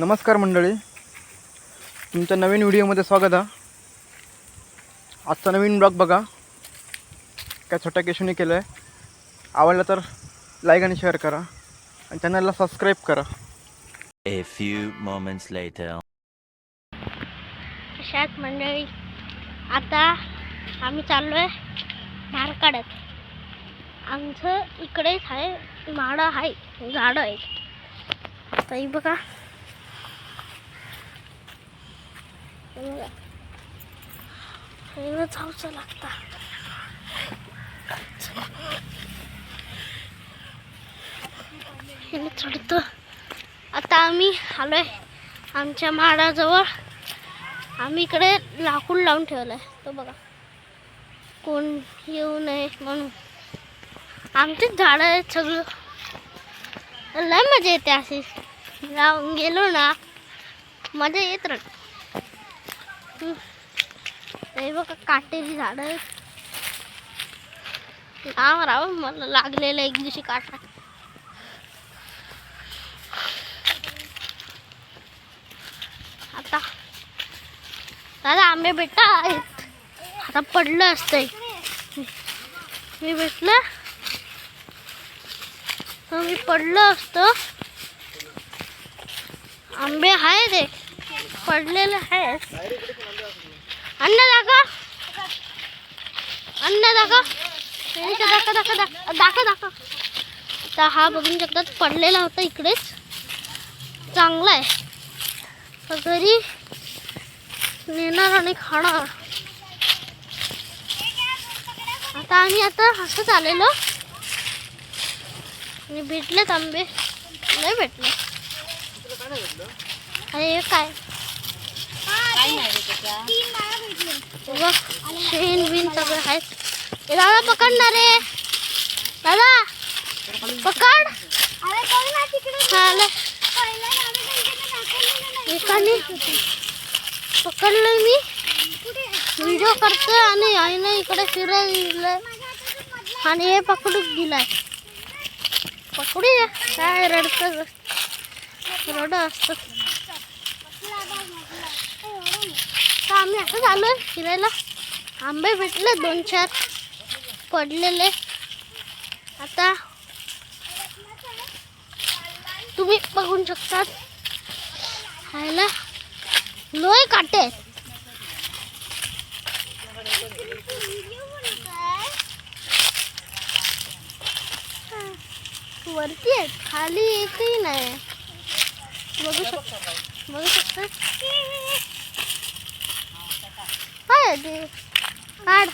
नमस्कार मंडळी. तुमच्या नवीन व्हिडिओमध्ये स्वागत आहे. आजचा नवीन ब्लॉग बघा. काय छोट्या केशूने केलं आहे आवडलं तर लाईक आणि शेअर करा. आणि चॅनलला सबस्क्राईब करा. A few moments later. अशात मंडळी? आता आम्ही चाललो आहे धारकाड्यात आमचं इकडेच आहे माडं आहे झाडं आहेत. आता ही बघा हे बघा. जाऊचं लागता हे चढतो आता आम्ही आलोय आमच्या माडाजवळ आम्ही इकडे लाकूड लावून ठेवलं आहे तो बघा. कोण येऊ नये म्हणून. आमचेच झाडं आहेत सगळं. लय मजा येते अशी. लावून गेलो ना मजा येत राहते. हम्म. हे बघा काटेरी झाडं लांब राम मला लागलेलं एक दिवशी काटा. आता. दादा आंबे बेटा आता पडलं असतंय. मी भेटलं? तर मी पडलं असतं. आंबे आहे ते पडलेले आहेत. अन्न दाखवा. अन्न दाखवा. दाखा दाखा दाखवा दाखवा. दाखवा आता हा बघून शकतात पडलेला होता इकडेच. चांगला आहे. तर घरी नेणार आणि खाणार. आता आम्ही आता असंच आलेलो. आणि भेटलेत आंबे. नाही भेटले. अरे हे काय? बघ, शेण बिन सगळं आहेत. हे दादा पकडणार रे दादा पकड. हा, एकाने पकडलंय मी. व्हिडिओ करतोय आणि आईने इकडे फिरायला आणि हे पकडून दिलाय. पकडू या. काय रडत रड असत तर आम्ही असं झालोय फिरायला आंबे भेटले दोन चार पडलेले. आता तुम्ही बघून शकतात खायला. लोय काटे. वरती आहेत खाली एकही नाही. बघू शकता बघू शकता? काढ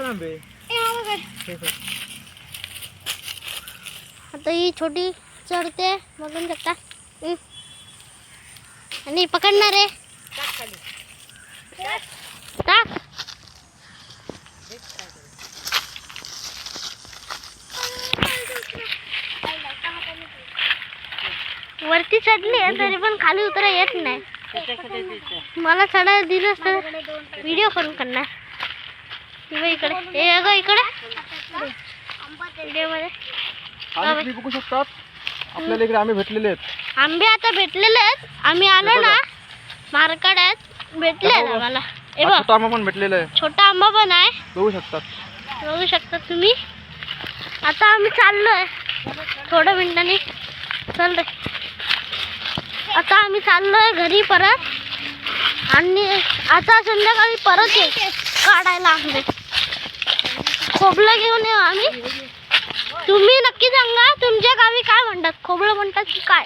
आंबे आता ही छोटी चढते बघून शकता. आणि पकडणार आहे. टाक वरती चढली तरी पण खाली उतरा येत नाही. मला चढायला दिलं तर व्हिडिओ करून करणार. बघ इकडे. हे बघ इकडे. आणि तुम्ही बघू शकतात. आपल्याला इकडे आंबे भेटलेले आहेत. आंबे आता भेटलेले आहेत. आम्ही आलो ना मार्केटात भेटले आम्हाला. हे हा बघ. छोटा आंबा पण भेटलेला आहे. छोटा आंबा पण आहे. बघू शकतात. बघू शकता तुम्ही. आता आम्ही चाललोय. थोड्या मिनिटांनी. चल रे. आता आम्ही चाललोय घरी परत. आणि आता संध्याकाळी परत ये. काढायला आंबे खोबलं घेऊन येऊ आम्ही. तुम्ही नक्की सांगा तुमच्या गावी काय म्हणतात? खोबलं म्हणतात की काय?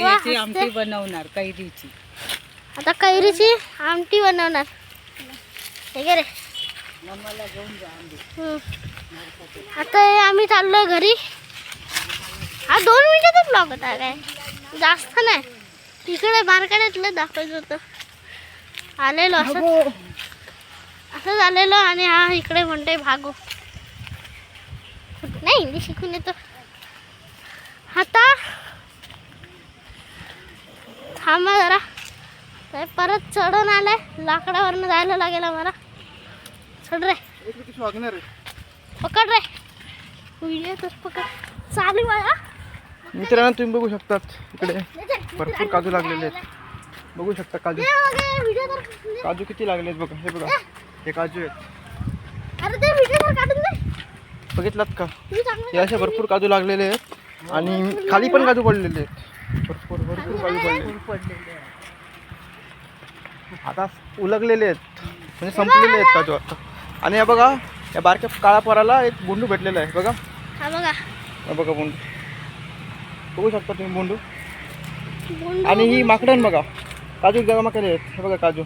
याची. आमटी बनवणार कैरीची. आता कैरीची आमटी बनवणार. हे रे. हम्म. आता हे आम्ही चाललो घरी. हा दोन मिनिटातच ब्लॉग होता काय? जास्त नाही. तिकडे मार्केटातलं दाखवायचं होतं. आलेलो असं. असंच आलेलो आणि हा इकडे म्हणते भागो. नाही हिंदी शिकून येतो. आता थांबा जरा. काय परत चढून आलाय. लाकडावरनं जायला लागेल आम्हाला. चढ रे. पकड रे. व्हिडिओ तर पकड. चालू आहे. मित्रांनो तुम्ही बघू शकतात इकडे भरपूर काजू लागलेले आहेत. बघू शकता काजू. काजू किती लागलेत बघा हे बघा. हे काजू आहेत. बघितलात का? हे असे भरपूर काजू लागलेले आहेत आणि खाली पण काजू पडलेले आहेत. भरपूर भरपूर काजू पडलेले. आता उलगलेले आहेत. म्हणजे संपलेले आहेत काजू आता. आणि हे बघा या बारक्या काळा पोराला एक बोंडू भेटलेला आहे. बघा. बघा. बघा बोंडू बघू शकता तुम्ही बोंडू. आणि ही माकडण बघा. काजू जमा केले आहेत. हे बघा काजू.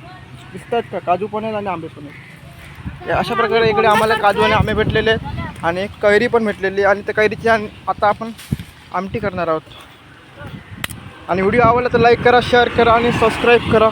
दिसतात का? काजू पण आहेत आणि आंबे पण आहेत. अशा प्रकारे इकडे आम्हाला काजू आणि आंबे भेटलेले आहेत. आणि एक कैरी पण भेटलेली आहे. आणि त्या कैरीची आण- आता आपण आमटी करणार आहोत. आणि व्हिडिओ आवडला तर लाईक करा शेअर करा आणि सबस्क्राईब करा.